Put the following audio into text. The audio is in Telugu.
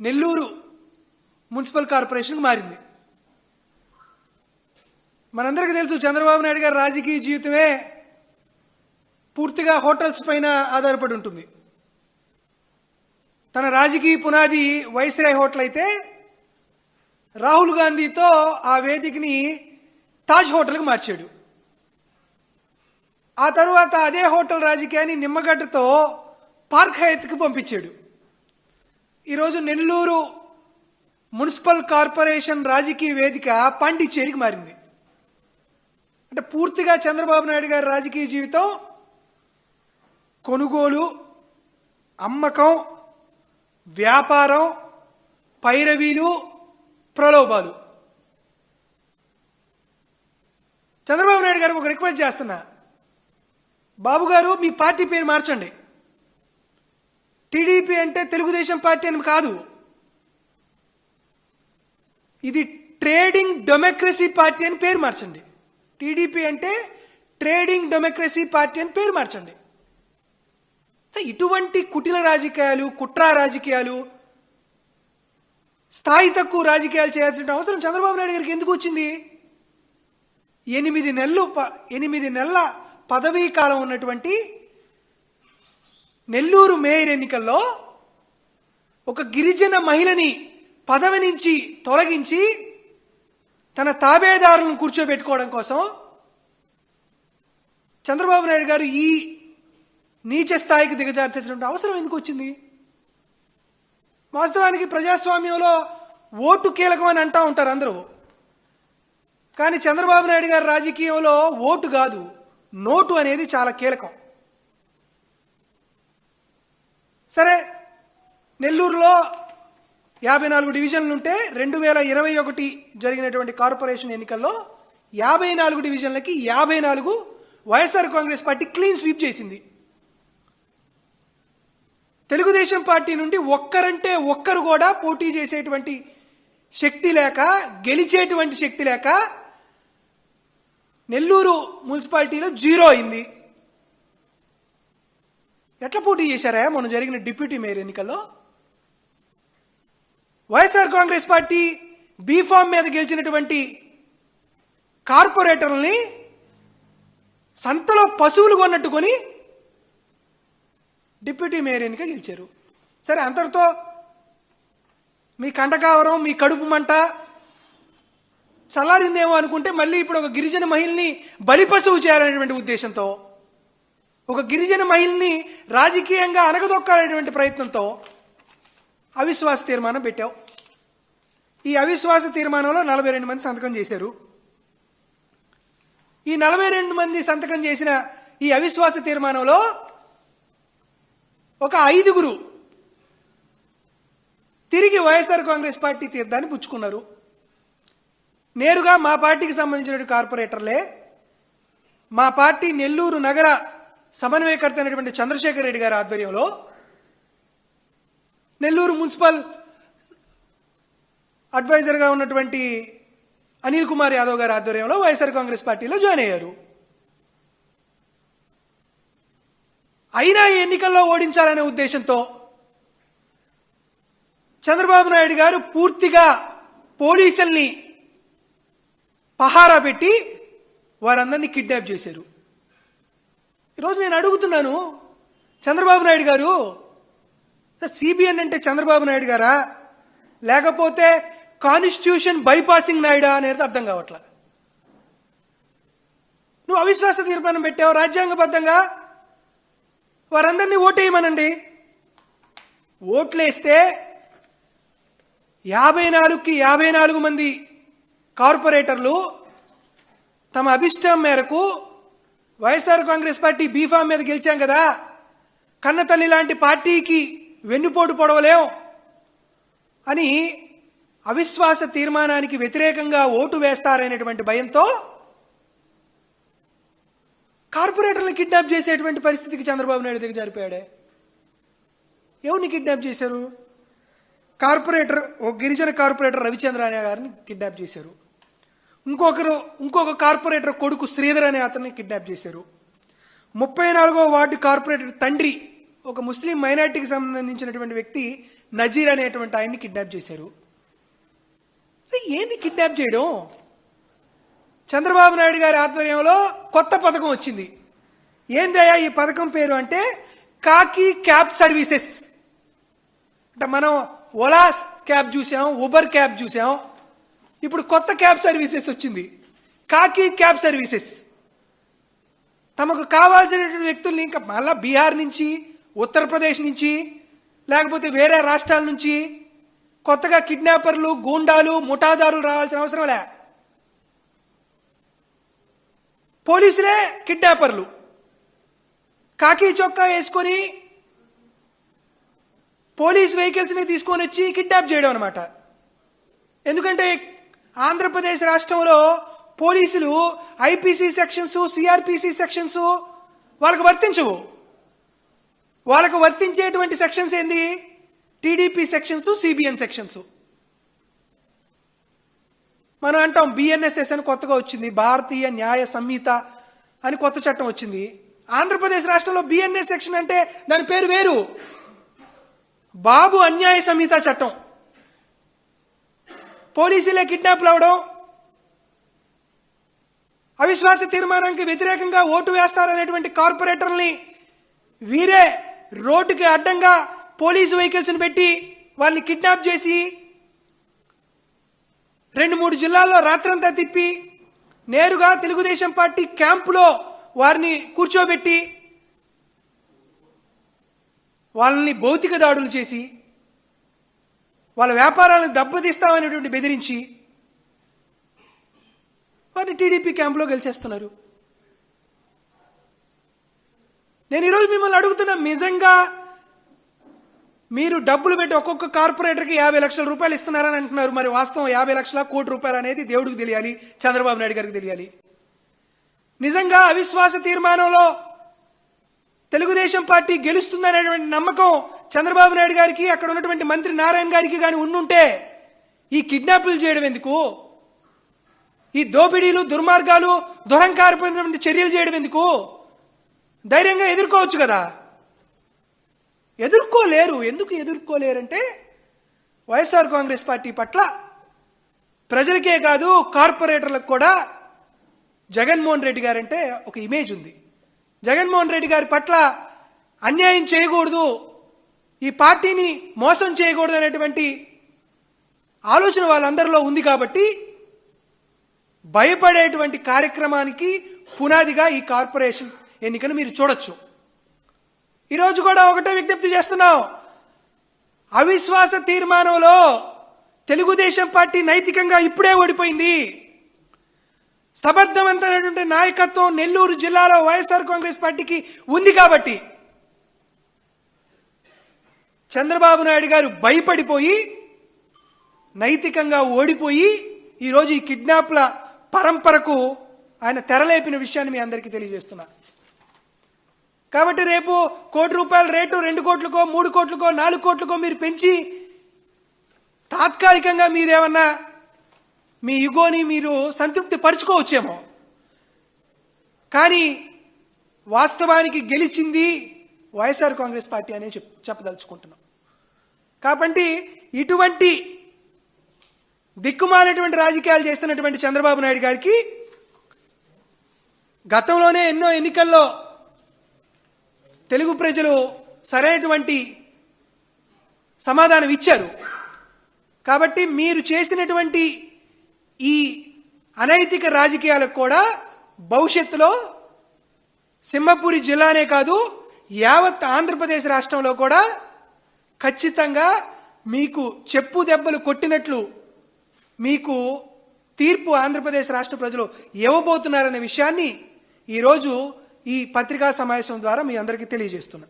నెల్లూరు మున్సిపల్ కార్పొరేషన్కి మారింది. మనందరికీ తెలుసు చంద్రబాబు నాయుడు గారి రాజకీయ జీవితమే పూర్తిగా హోటల్స్ పైన ఆధారపడి ఉంటుంది. తన రాజకీయ పునాది వైస్రాయ్ హోటల్ అయితే రాహుల్ గాంధీతో ఆ వేదికని తాజ్ హోటల్కి మార్చాడు. ఆ తరువాత అదే హోటల్ రాజకీయాన్ని నిమ్మగడ్డతో పార్క్ హయత్కి పంపించాడు. ఈరోజు నెల్లూరు మున్సిపల్ కార్పొరేషన్ రాజకీయ వేదిక పాండిచ్చేరికి మారింది. అంటే పూర్తిగా చంద్రబాబు నాయుడు గారి రాజకీయ జీవితం కొనుగోలు అమ్మకం వ్యాపారం పైరవీలు ప్రలోభాలు. చంద్రబాబు నాయుడు గారికి ఒక రిక్వెస్ట్ చేస్తున్నా. బాబు గారు మీ పార్టీ పేరు మార్చండి. టీడీపీ అంటే తెలుగుదేశం పార్టీ అని కాదు. ఇది ట్రేడింగ్ డెమోక్రసీ పార్టీ అని పేరు మార్చండి. టీడీపీ అంటే ట్రేడింగ్ డెమోక్రసీ పార్టీ అని పేరు మార్చండి. ఇటువంటి కుటిల రాజకీయాలు కుట్ర రాజకీయాలు స్థాయి తక్కువ రాజకీయాలు చేయాల్సిన అవసరం చంద్రబాబు నాయుడు గారికి ఎందుకు వచ్చింది? ఎనిమిది నెలలు ప- ఎనిమిది నెలల పదవీ కాలం ఉన్నటువంటి నెల్లూరు మేయర్ ఎన్నికల్లో ఒక గిరిజన మహిళని పదవి నుంచి తొలగించి తన తాబేదారులను కూర్చోబెట్టుకోవడం కోసం చంద్రబాబు నాయుడు గారు ఈ నీచ స్థాయికి దిగజార్చేటువంటి అవసరం ఎందుకు వచ్చింది? వాస్తవానికి ప్రజాస్వామ్యంలో ఓటు కీలకం అని అంటూ ఉంటారు అందరూ. కానీ చంద్రబాబు నాయుడు గారి రాజకీయంలో ఓటు కాదు నోటు అనేది చాలా కీలకం. సరే నెల్లూరులో యాభై నాలుగు డివిజన్లు ఉంటే రెండు వేల ఇరవై ఒకటి జరిగినటువంటి కార్పొరేషన్ ఎన్నికల్లో యాభై నాలుగు డివిజన్లకి యాభై నాలుగు YSR Congress party clean sweep చేసింది. తెలుగుదేశం పార్టీ నుండి ఒక్కరంటే ఒక్కరు కూడా పోటీ చేసేటువంటి శక్తి లేక గెలిచేటువంటి శక్తి లేక నెల్లూరు మున్సిపాలిటీలో జీరో అయింది. ఎట్లా పోటీ చేశారా? మొన్న జరిగిన డిప్యూటీ మేయర్ ఎన్నికల్లో. వైఎస్ఆర్ కాంగ్రెస్ పార్టీ బీఫామ్ మీద గెలిచినటువంటి కార్పొరేటర్లని సంతలో పశువులు కొన్నట్టుకొని డిప్యూటీ మేయర్ ఎన్నిక గెలిచారు. సరే అంతటితో మీ కంటకావరం మీ కడుపు మంట చల్లారిందేమో అనుకుంటే మళ్ళీ ఇప్పుడు ఒక గిరిజన మహిళని బలిపశువు చేయాలనేటువంటి ఉద్దేశంతో ఒక గిరిజన మహిళని రాజకీయంగా అనగదొక్కాలనేటువంటి ప్రయత్నంతో అవిశ్వాస తీర్మానం పెట్టావు. ఈ అవిశ్వాస తీర్మానంలో నలభై రెండు మంది సంతకం చేశారు. ఈ నలభై రెండు మంది సంతకం చేసిన ఈ అవిశ్వాస తీర్మానంలో ఒక ఐదుగురు తిరిగి వైఎస్ఆర్ కాంగ్రెస్ పార్టీ తీర్థాన్ని పుచ్చుకున్నారు. నేరుగా మా పార్టీకి సంబంధించిన కార్పొరేటర్లే మా పార్టీ నెల్లూరు నగర సమన్వయకర్త అయినటువంటి చంద్రశేఖర్ రెడ్డి గారి ఆధ్వర్యంలో నెల్లూరు మున్సిపల్ అడ్వైజర్గా ఉన్నటువంటి అనిల్ కుమార్ యాదవ్ గారి ఆధ్వర్యంలో వైఎస్ఆర్ కాంగ్రెస్ పార్టీలో జాయిన్ అయ్యారు. అయినా ఈ ఎన్నికల్లో ఓడించాలనే ఉద్దేశంతో చంద్రబాబు నాయుడు గారు పూర్తిగా పోలీసుల్ని పహారా పెట్టి వారందరినీ కిడ్నాప్ చేశారు. ఈరోజు నేను అడుగుతున్నాను చంద్రబాబు నాయుడు గారు సిబిఎన్ అంటే చంద్రబాబు నాయుడు గారా? లేకపోతే కాన్స్టిట్యూషన్ బైపాసింగ్ నాయుడా అనేది అర్థం కావట్లా? నువ్వు అవిశ్వాస తీర్మానం పెట్టావు రాజ్యాంగబద్ధంగా? వారందరినీ ఓటేయమనండి. ఓట్లేస్తే యాభై నాలుగుకి యాభై నాలుగు మంది కార్పొరేటర్లు తమ అభిష్టం మేరకు వైఎస్ఆర్ కాంగ్రెస్ పార్టీ బీఫామ్ మీద గెలిచాం కదా. కన్నతల్లి లాంటి పార్టీకి వెన్నుపోటు పొడవలేం అని అవిశ్వాస తీర్మానానికి వ్యతిరేకంగా ఓటు వేస్తారనేటువంటి భయంతో కార్పొరేటర్లను కిడ్నాప్ చేసేటువంటి పరిస్థితికి చంద్రబాబు నాయుడు దగ్గర జారిపోయాడే. ఎవరిని కిడ్నాప్ చేశారు? కార్పొరేటర్ ఓ గిరిజన కార్పొరేటర్ రవిచంద్ర అనే గారిని కిడ్నాప్ చేశారు. ఇంకొకరు ఇంకొక కార్పొరేటర్ కొడుకు శ్రీధర్ అనే అతన్ని కిడ్నాప్ చేశారు. ముప్పై నాలుగో వార్డు కార్పొరేటర్ తండ్రి ఒక ముస్లిం మైనార్టీకి సంబంధించినటువంటి వ్యక్తి నజీర్ అనేటువంటి ఆయన్ని కిడ్నాప్ చేశారు. ఏంది కిడ్నాప్ చేయడం? చంద్రబాబు నాయుడు గారి ఆధ్వర్యంలో కొత్త పథకం వచ్చింది. ఏందయ్యా ఈ పథకం పేరు అంటే కాకి క్యాబ్ సర్వీసెస్. అంటే మనం ఓలా క్యాబ్ చూసాం ఉబర్ క్యాబ్ చూసాం ఇప్పుడు కొత్త క్యాబ్ సర్వీసెస్ వచ్చింది. కాకి క్యాబ్ సర్వీసెస్. తమకు కావాల్సినటువంటి వ్యక్తుల్ని ఇంకా మళ్ళా బీహార్ నుంచి ఉత్తరప్రదేశ్ నుంచి లేకపోతే వేరే రాష్ట్రాల నుంచి కొత్తగా కిడ్నాపర్లు గూండాలు ముఠాదారులు రావాల్సిన అవసరం లే. పోలీసులే కిడ్నాపర్లు. కాకి చొక్కా వేసుకొని పోలీస్ వెహికల్స్ని తీసుకొని వచ్చి కిడ్నాప్ చేయడం అనమాట ఎందుకంటే ఆంధ్రప్రదేశ్ రాష్ట్రంలో పోలీసులు ఐపీసీ సెక్షన్స్ సిఆర్పిసి సెక్షన్స్ వాళ్ళకు వర్తించవు. వాళ్ళకు వర్తించేటువంటి సెక్షన్స్ ఏంది? TDP sections CBN sections. మనం అంటాం బిఎన్ఎస్ఎస్ అని కొత్తగా వచ్చింది భారతీయ న్యాయ సంహిత అని కొత్త చట్టం వచ్చింది. ఆంధ్రప్రదేశ్ రాష్ట్రంలో బిఎన్ఎస్ సెక్షన్ అంటే దాని పేరు వేరు. బాబు అన్యాయ సంహిత చట్టం. పోలీసులే కిడ్నాప్లు అవడం. అవిశ్వాస తీర్మానానికి వ్యతిరేకంగా ఓటు వేస్తారనేటువంటి కార్పొరేటర్ని వీరే రోడ్డుకి అడ్డంగా పోలీసు వెహికల్స్ని పెట్టి వాళ్ళని కిడ్నాప్ చేసి రెండు మూడు జిల్లాల్లో రాత్రంతా తిప్పి నేరుగా తెలుగుదేశం పార్టీ క్యాంపులో వారిని కూర్చోబెట్టి వాళ్ళని భౌతిక దాడులు చేసి వాళ్ళ వ్యాపారాలను దెబ్బతీస్తామనేటువంటి బెదిరించి వారిని టీడీపీ క్యాంపులో గెలిచేస్తున్నారు. నేను ఈరోజు మిమ్మల్ని అడుగుతున్నా నిజంగా మీరు డబ్బులు పెట్టి ఒక్కొక్క కార్పొరేటర్కి యాభై లక్షల రూపాయలు ఇస్తున్నారని అంటున్నారు. మరి వాస్తవం యాభై లక్షల కోటి రూపాయలు అనేది దేవుడికి తెలియాలి చంద్రబాబు నాయుడు గారికి తెలియాలి. నిజంగా అవిశ్వాస తీర్మానంలో తెలుగుదేశం పార్టీ గెలుస్తుందనేటువంటి నమ్మకం చంద్రబాబు నాయుడు గారికి అక్కడ ఉన్నటువంటి మంత్రి నారాయణ గారికి కానీ ఉండుంటే ఈ కిడ్నాపులు చేయడం ఎందుకు? ఈ దోపిడీలు దుర్మార్గాలు దురంకారపోయినటువంటి చర్యలు చేయడం ఎందుకు? ధైర్యంగా ఎదుర్కోవచ్చు కదా. ఎదుర్కోలేరు. ఎందుకు ఎదుర్కోలేరంటే వైఎస్ఆర్ కాంగ్రెస్ పార్టీ పట్ల ప్రజలకే కాదు కార్పొరేటర్లకు కూడా జగన్మోహన్ రెడ్డి గారంటే ఒక ఇమేజ్ ఉంది. జగన్మోహన్ రెడ్డి గారి పట్ల అన్యాయం చేయకూడదు. ఈ పార్టీని మోసం చేయకూడదు అనేటువంటి ఆలోచన వాళ్ళందరిలో ఉంది కాబట్టి భయపడేటువంటి కార్యక్రమానికి పునాదిగా ఈ కార్పొరేషన్ ఎన్నికను మీరు చూడొచ్చు. ఈరోజు కూడా ఒకటే విజ్ఞప్తి చేస్తున్నాం. అవిశ్వాస తీర్మానంలో తెలుగుదేశం పార్టీ నైతికంగా ఇప్పుడే ఓడిపోయింది. సమర్థవంతమైనటువంటి నాయకత్వం నెల్లూరు జిల్లాలో వైఎస్ఆర్ కాంగ్రెస్ పార్టీకి ఉంది కాబట్టి చంద్రబాబు నాయుడు గారు భయపడిపోయి నైతికంగా ఓడిపోయి ఈరోజు ఈ కిడ్నాప్ల పరంపరకు ఆయన తెరలేపిన విషయాన్ని మీ అందరికీ తెలియజేస్తున్నా. కాబట్టి రేపు కోటి రూపాయల రేటు రెండు కోట్లకో మూడు కోట్లకో నాలుగు కోట్లకో మీరు పెంచి తాత్కాలికంగా మీరేమన్నా మీ ఇగోని మీరు సంతృప్తి పరుచుకోవచ్చేమో. కానీ వాస్తవానికి గెలిచింది వైఎస్ఆర్ కాంగ్రెస్ పార్టీ అనే చెప్ చెప్పదలుచుకుంటున్నాం. కాబట్టి ఇటువంటి దిక్కుమాలినటువంటి రాజకీయాలు చేస్తున్నటువంటి చంద్రబాబు నాయుడు గారికి గతంలోనే ఎన్నో ఎన్నికల్లో తెలుగు ప్రజలు సరైనటువంటి సమాధానం ఇచ్చారు. కాబట్టి మీరు చేసినటువంటి ఈ అనైతిక రాజకీయాలకు కూడా భవిష్యత్తులో సింహపూరి జిల్లానే కాదు యావత్ ఆంధ్రప్రదేశ్ రాష్ట్రంలో కూడా ఖచ్చితంగా మీకు చెప్పు దెబ్బలు కొట్టినట్లు మీకు తీర్పు ఆంధ్రప్రదేశ్ రాష్ట్ర ప్రజలు ఇవ్వబోతున్నారనే విషయాన్ని ఈరోజు ఈ పత్రికా సమావేశం ద్వారా మీ అందరికీ తెలియజేస్తున్నా.